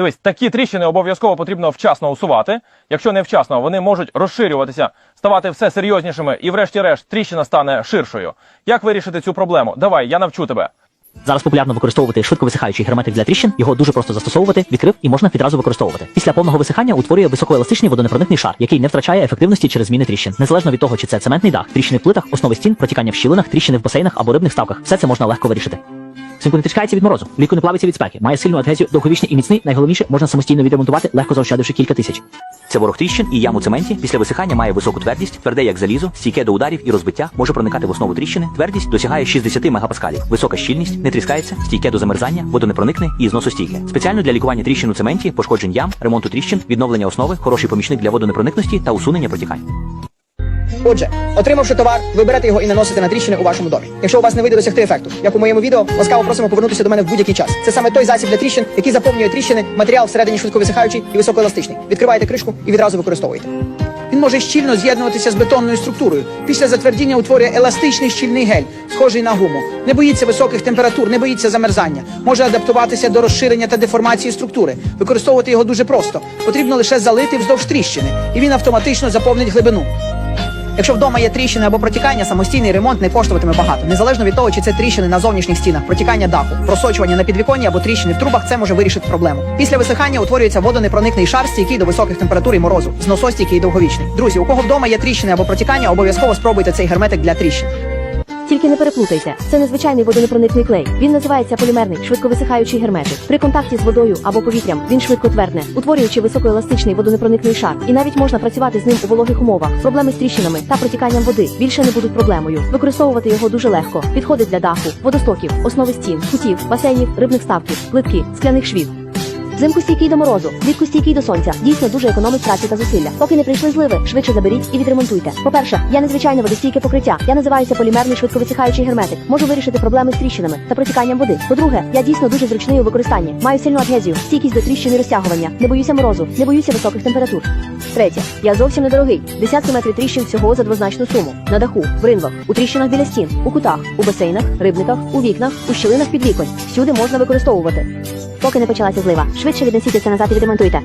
Дивись, такі тріщини обов'язково потрібно вчасно усувати. Якщо не вчасно, вони можуть розширюватися, ставати все серйознішими, і, врешті-решт, тріщина стане ширшою. Як вирішити цю проблему? Давай, я навчу тебе. Зараз популярно використовувати швидко висихаючий герметик для тріщин. Його дуже просто застосовувати, відкрив і можна відразу використовувати. Після повного висихання утворює високоеластичний водонепроникний шар, який не втрачає ефективності через зміни тріщин. Незалежно від того, чи це цементний дах, тріщини в плитах, основи стін, протікання в щілинах, тріщини в басейнах або рибних ставках. Все це можна легко вирішити. Симку не тріскається від морозу, влітку не плавиться від спеки, має сильну адгезію, довговічний і міцний. Найголовніше можна самостійно відремонтувати, легко заощадивши кілька тисяч. Це ворог тріщин і ям у цементі. Після висихання має високу твердість, тверде як залізо, стійке до ударів і розбиття, може проникати в основу тріщини. Твердість досягає 60 мегапаскалів. Висока щільність, не тріскається, стійке до замерзання, водонепроникне і зносостійке. Спеціально для лікування тріщин у цементі, пошкоджень ям, ремонту тріщин, відновлення основи, хороший помічник для водонепроникності та усунення протікань. Отже, отримавши товар, ви берете його і наносите на тріщини у вашому домі. Якщо у вас не вийде досягти ефекту, як у моєму відео, ласкаво просимо повернутися до мене в будь-який час. Це саме той засіб для тріщин, який заповнює тріщини, матеріал всередині швидко висихаючий і високоеластичний. Відкриваєте кришку і відразу використовуєте. Він може щільно з'єднуватися з бетонною структурою. Після затвердіння утворює еластичний щільний гель, схожий на гуму. Не боїться високих температур, не боїться замерзання. Може адаптуватися до розширення та деформації структури. Використовувати його дуже просто. Потрібно лише залити вздовж тріщини, і він автоматично заповнить глибину. Якщо вдома є тріщини або протікання, самостійний ремонт не коштуватиме багато. Незалежно від того, чи це тріщини на зовнішніх стінах, протікання даху, просочування на підвіконні або тріщини в трубах, це може вирішити проблему. Після висихання утворюється водонепроникний шар, стійкий до високих температур і морозу, зносостійкий і довговічний. Друзі, у кого вдома є тріщини або протікання, обов'язково спробуйте цей герметик для тріщин. Тільки не переплутайте, це незвичайний водонепроникний клей. Він називається полімерний, швидковисихаючий герметик. При контакті з водою або повітрям він швидко твердне, утворюючи високоеластичний водонепроникний шар. І навіть можна працювати з ним у вологих умовах. Проблеми з тріщинами та протіканням води більше не будуть проблемою. Використовувати його дуже легко. Підходить для даху, водостоків, основи стін, кутів, басейнів, рибних ставків, плитки, скляних швів. Взимку стійкий до морозу, влітку стійкий до сонця. Дійсно дуже економить праці та зусилля. Поки не прийшли зливи, швидше заберіть і відремонтуйте. По-перше, я незвичайне водостійке покриття. Я називаюся полімерний швидковисихаючий герметик. Можу вирішити проблеми з тріщинами та протіканням води. По-друге, я дійсно дуже зручний у використанні. Маю сильну адгезію, стійкість до тріщин і розтягування. Не боюся морозу, не боюся високих температур. Третє, я зовсім недорогий. Десятки метрів тріщин всього за двозначну суму. На даху, в ринвах, у тріщинах біля стін, у кутах, у басейнах, рибниках, у вікнах, у щілинах під віконь. Всюди можна використовувати. Поки не почалася злива, швидше віднесіть це назад і відремонтуйте.